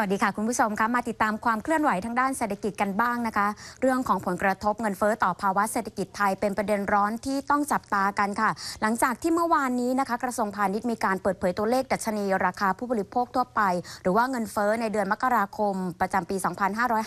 วัสดีค่ะคุณผู้ชมคะมาติดตามความเคลื่อนไหวทางด้านเศรษฐกิจกันบ้างนะคะ เรื่องของผลกระทบเงินเฟ้อต่อภาวะเศรษฐกิจไทยเป็นประเด็นร้อนที่ต้องจับตากันค่ะ หลังจากที่เมื่อวานนี้นะคะ กระทรวงพาณิชย์มีการเปิดเผยตัวเลขดัชนีราคาผู้บริโภคทั่วไป หรือว่าเงินเฟ้อในเดือนมกราคม ประจำปี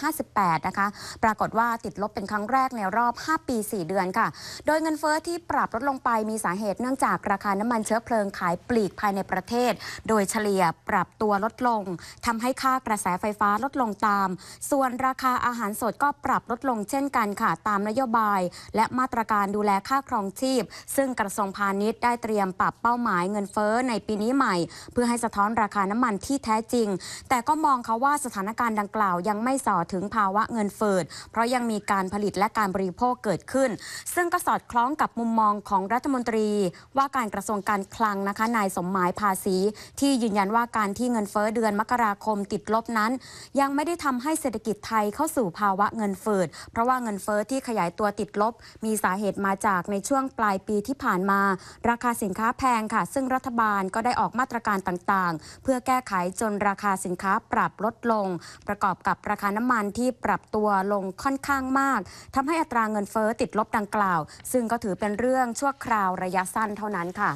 2558 นะคะ ปรากฏว่าติดลบเป็นครั้งแรกในรอบ 5 ปี 4 เดือนค่ะ โดยเงินเฟ้อที่ปรับลดลงไปมีสาเหตุเนื่องจากราคาน้ำมันเชื้อเพลิงขายปลีกภายในประเทศ โดยเฉลี่ยปรับตัวลดลงทำให้ค่ากระแสไฟฟ้าลดลงตาม ส่วนราคาอาหารสดก็ปรับลดลงเช่นกันค่ะ ตามนโยบาย และมาตรการดูแลค่าครองชีพ ซึ่งกระทรวงพาณิชย์ได้เตรียมปรับเป้าหมายเงินเฟ้อในปีนี้ใหม่ เพื่อให้สะท้อนราคาน้ำมันที่แท้จริง แต่ก็มองเขาว่าสถานการณ์ดังกล่าวยังไม่ส่อถึงภาวะเงินเฟ้อเพราะยังมีการผลิตและการบริโภคเกิดขึ้น ซึ่งก็สอดคล้องกับมุมมองของรัฐมนตรี ว่าการกระทรวงการคลังนะคะนายสมหมายภาษี ที่ยืนยันว่าการที่เงินเฟ้อเดือนมกราคมติดลบนั้น ยังไม่ได้ทำให้เศรษฐกิจไทยเข้าสู่ภาวะเงินเฟ้อเพราะว่าเงินเฟ้อที่ขยายตัวติดลบ มีสาเหตุมาจากในช่วงปลายปีที่ผ่านมา ราคาสินค้าแพงค่ะ ซึ่งรัฐบาลก็ได้ออกมาตรการต่างๆ เพื่อแก้ไขจนราคาสินค้าปรับลดลง ประกอบกับราคาน้ำมันที่ปรับตัวลงค่อนข้างมากทำให้อัตราเงินเฟ้อติดลบดังกล่าว ซึ่งก็ถือเป็นเรื่องชั่วคราวระยะสั้นเท่านั้นค่ะ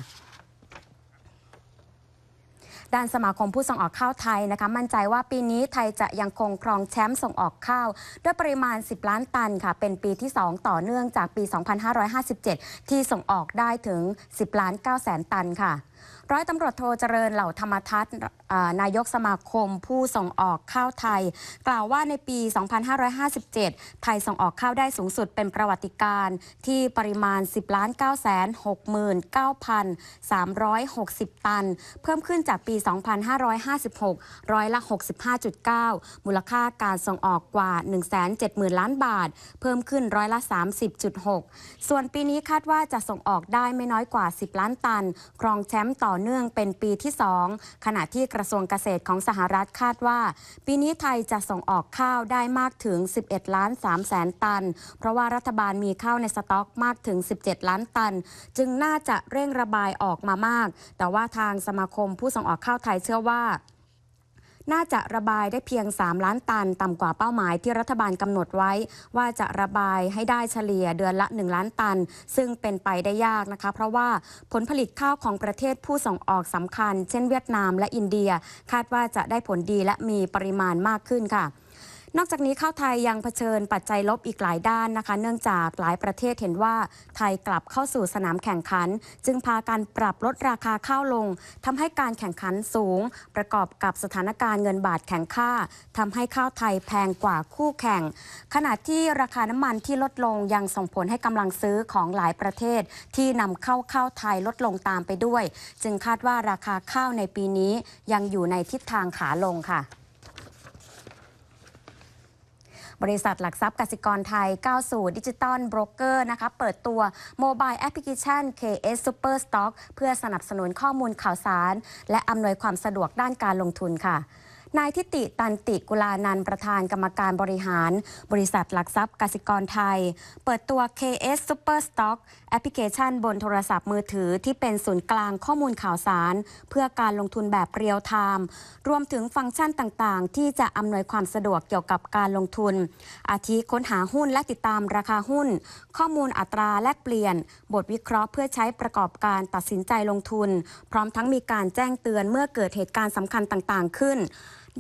ด้านสมาคมผู้ส่งออกข้าวไทยนะคะมั่นใจว่าปีนี้ไทยจะยังคงครองแชมป์ส่งออกข้าว ด้วยปริมาณ 10 ล้านตันค่ะ เป็นปีที่ 2 ต่อเนื่องจากปี 2557 ที่ส่งออกได้ถึง 10 ล้าน9แสนตันค่ะร้อยตำรวจโทเจริญเหล่าธรรมทัศน์อ่านายกสมาคมผู้ส่งออกข้าวไทย กล่าวว่าในปี 2557 ไทยส่งออกข้าวได้สูงสุดเป็นประวัติการที่ปริมาณ 10 ล้าน9 6 9 360 ตัน เพิ่มขึ้นจากปี 2556 ร้อยละ 65.9 มูลค่าการส่งออกกว่า 170,000 ล้านบาท เพิ่มขึ้นร้อยละ 30.6 ส่วนปีนี้คาดว่าจะส่งออกได้ไม่น้อยกว่า 10 ล้านตัน ครองแชมป์ต่อเนื่องเป็นปีที่ 2 ขณะที่กระทรวงเกษตรของสหรัฐคาดว่า ปีนี้ไทยจะส่งออกข้าวได้มากถึง 11 ล้าน3แสนตัน เพราะว่ารัฐบาลมีข้าวในสต็อกมากถึง 17 ล้านตัน จึงน่าจะเร่งระบายออกมามาก แต่ว่าทางสมาคมผู้ส่งออกข้าวไทยเชื่อว่า น่าจะระบายได้เพียง 3 ล้านตัน ต่ำกว่าเป้าหมายที่รัฐบาลกำหนดไว้ ว่าจะระบายให้ได้เฉลี่ยเดือนละ 1 ล้านตัน ซึ่งเป็นไปได้ยากนะคะ เพราะว่าผลผลิตข้าวของประเทศผู้ส่งออกสำคัญ เช่นเวียดนามและอินเดีย คาดว่าจะได้ผลดีและมีปริมาณมากขึ้นค่ะ นอกจากนี้ข้าวไทยยังเผชิญปัจจัยลบอีกหลายด้านนะคะ เนื่องจากหลายประเทศเห็นว่าไทยกลับเข้าสู่สนามแข่งขัน จึงพาการปรับลดราคาข้าวลงทำให้การแข่งขันสูง ประกอบกับสถานการณ์เงินบาทแข็งค่าทำให้ข้าวไทยแพงกว่าคู่แข่ง ขณะที่ราคาน้ำมันที่ลดลงยังส่งผลให้กำลังซื้อของหลายประเทศ ที่นำเข้าข้าวไทยลดลงตามไปด้วย จึงคาดว่าราคาข้าวในปีนี้ยังอยู่ในทิศทางขาลงค่ะ บริษัทหลักทรัพย์กสิกรไทยก้าวสู่ดิจิตอลโบรกเกอร์นะคะเปิดตัวโมบายแอปพลิเคชัน KS Super Stock เพื่อสนับสนุนข้อมูลข่าวสาร และอำนวยความสะดวกด้านการลงทุนค่ะ นายทิติตันติกุลานันประธานกรรมการบริหาร บริษัทหลักทรัพย์กสิกรไทย เปิดตัว KS Super Stock แอปพลิเคชันบนโทรศัพท์มือถือที่เป็นศูนย์กลางข้อมูลข่าวสาร เพื่อการลงทุนแบบเรียลไทม์รวมถึงฟังก์ชันต่างๆ ที่จะอำนวยความสะดวกเกี่ยวกับการลงทุน อาทิค้นหาหุ้นและติดตามราคาหุ้น ข้อมูลอัตราแลกเปลี่ยน บทวิเคราะห์เพื่อใช้ประกอบการตัดสินใจลงทุน พร้อมทั้งมีการแจ้งเตือนเมื่อเกิดเหตุการณ์สำคัญต่างๆขึ้น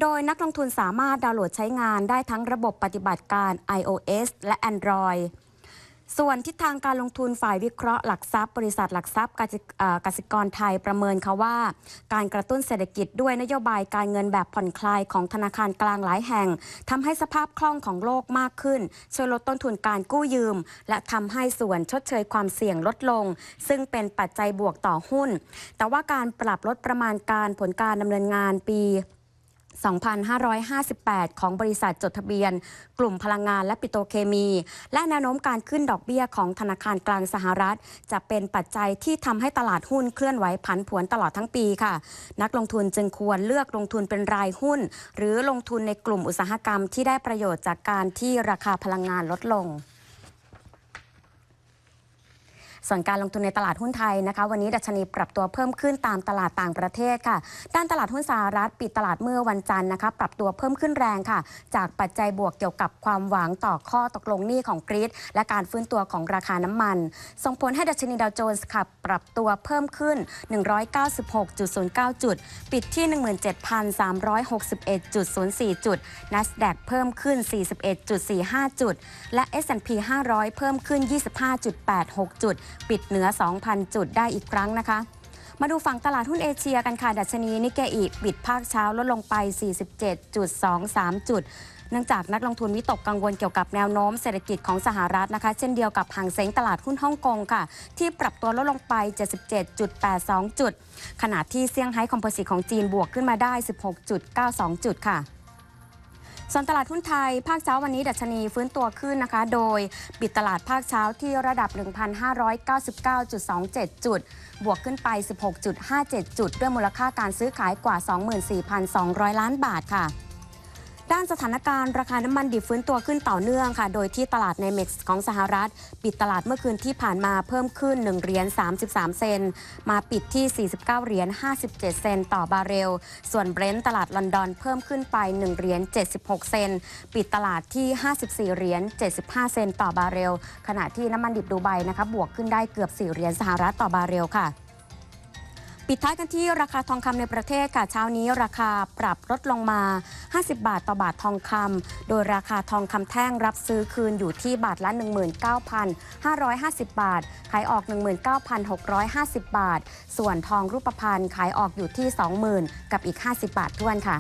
โดยนักลงทุนสามารถดาวน์โหลดใช้งานได้ทั้งระบบปฏิบัติการ iOS และ Android ส่วนทิศทางการลงทุนฝ่ายวิเคราะห์หลักทรัพย์ บริษัทหลักทรัพย์กสิกรไทยประเมินเขาว่า การกระตุ้นเศรษฐกิจด้วยนโยบายการเงินแบบผ่อนคลายของธนาคารกลางหลายแห่งทำให้สภาพคล่องของโลกมากขึ้น ช่วยลดต้นทุนการกู้ยืม และทำให้ส่วนชดเชยความเสี่ยงลดลง ซึ่งเป็นปัจจัยบวกต่อหุ้น แต่ว่าการปรับลดประมาณการผลการดำเนินงานปี 2558 ของบริษัทจดทะเบียน กลุ่มพลังงานและปิโตเคมี และแนวโน้มการขึ้นดอกเบี้ยของธนาคารกลางสหรัฐ จะเป็นปัจจัยที่ทำให้ตลาดหุ้นเคลื่อนไหวผันผวนตลอดทั้งปีค่ะ นักลงทุนจึงควรเลือกลงทุนเป็นรายหุ้น หรือลงทุนในกลุ่มอุตสาหกรรมที่ได้ประโยชน์จากการที่ราคาพลังงานลดลง ส่วนการลงทุนในตลาดหุ้นไทยนะคะ วันนี้ดัชนีปรับตัวเพิ่มขึ้นตามตลาดต่างประเทศค่ะ ด้านตลาดหุ้นสหรัฐปิดตลาดเมื่อวันจันทร์นะคะปรับตัวเพิ่มขึ้นแรงค่ะ จากปัจจัยบวกเกี่ยวกับความหวังต่อข้อตกลงหนี้ของกรีซและการฟื้นตัวของราคาน้ำมัน ส่งผลให้ดัชนีดาวโจนส์ค่ะปรับตัวเพิ่มขึ้น 196.09 จุด ปิดที่ 17,361.04 จุด NASDAQ เพิ่มขึ้น 41.45 จุด และ S&P 500 เพิ่มขึ้น 25.86 จุดปิดเหนือ 2,000 จุดได้อีกครั้งนะคะมาดูฝั่งตลาดหุ้นเอเชียกันค่ะ ดัชนีนิกเกอิปิดภาคเช้าลดลงไป 47.23 จุด เนื่องจากนักลงทุนวิตกกังวลเกี่ยวกับแนวโน้มเศรษฐกิจของสหรัฐนะคะ เช่นเดียวกับหางเซ็งตลาดหุ้นฮ่องกงค่ะ ที่ปรับตัวลดลงไป 77.82 จุด ขณะที่เซี่ยงไฮ้คอมโพสิตของจีนบวกขึ้นมาได้ 16.92 จุดค่ะ ส่วนตลาดหุ้นไทย ภาคเช้าวันนี้ดัชนีฟื้นตัวขึ้นนะคะ โดยปิดตลาดภาคเช้าที่ระดับ 1,599.27 จุด บวกขึ้นไป 16.57 จุด ด้วยมูลค่าการซื้อขายกว่า 24,200 ล้านบาทค่ะ ด้านสถานการณ์ราคาน้ำมันดิบฟื้นตัวขึ้นต่อเนื่องค่ะ โดยที่ตลาดในเม็กซ์ของสหรัฐ ปิดตลาดเมื่อคืนที่ผ่านมาเพิ่มขึ้น 1 เหรียญ 33 เซน มาปิดที่ 49 เหรียญ 57 เซนต่อบาร์เรล ส่วนเบรนท์ตลาดลอนดอนเพิ่มขึ้นไป 1 เหรียญ 76 เซน ปิดตลาดที่ 54 เหรียญ 75 เซนต์ต่อบาร์เรล ขณะที่น้ำมันดิบดูไบนะคะบวกขึ้นได้เกือบ 4 เหรียญสหรัฐต่อบาร์เรลค่ะ ปิดท้ายกันที่ราคาทองคำในประเทศค่ะเช้านี้ราคาปรับลดลงมา 50 บาทต่อบาททองคำโดยราคาทองคำแท่งรับซื้อคืนอยู่ที่บาทละ 19,550 บาท ขายออก 19,650 บาท ส่วนทองรูปพรรณขายออกอยู่ที่ 20,000 กับอีก 50 บาททวนค่ะ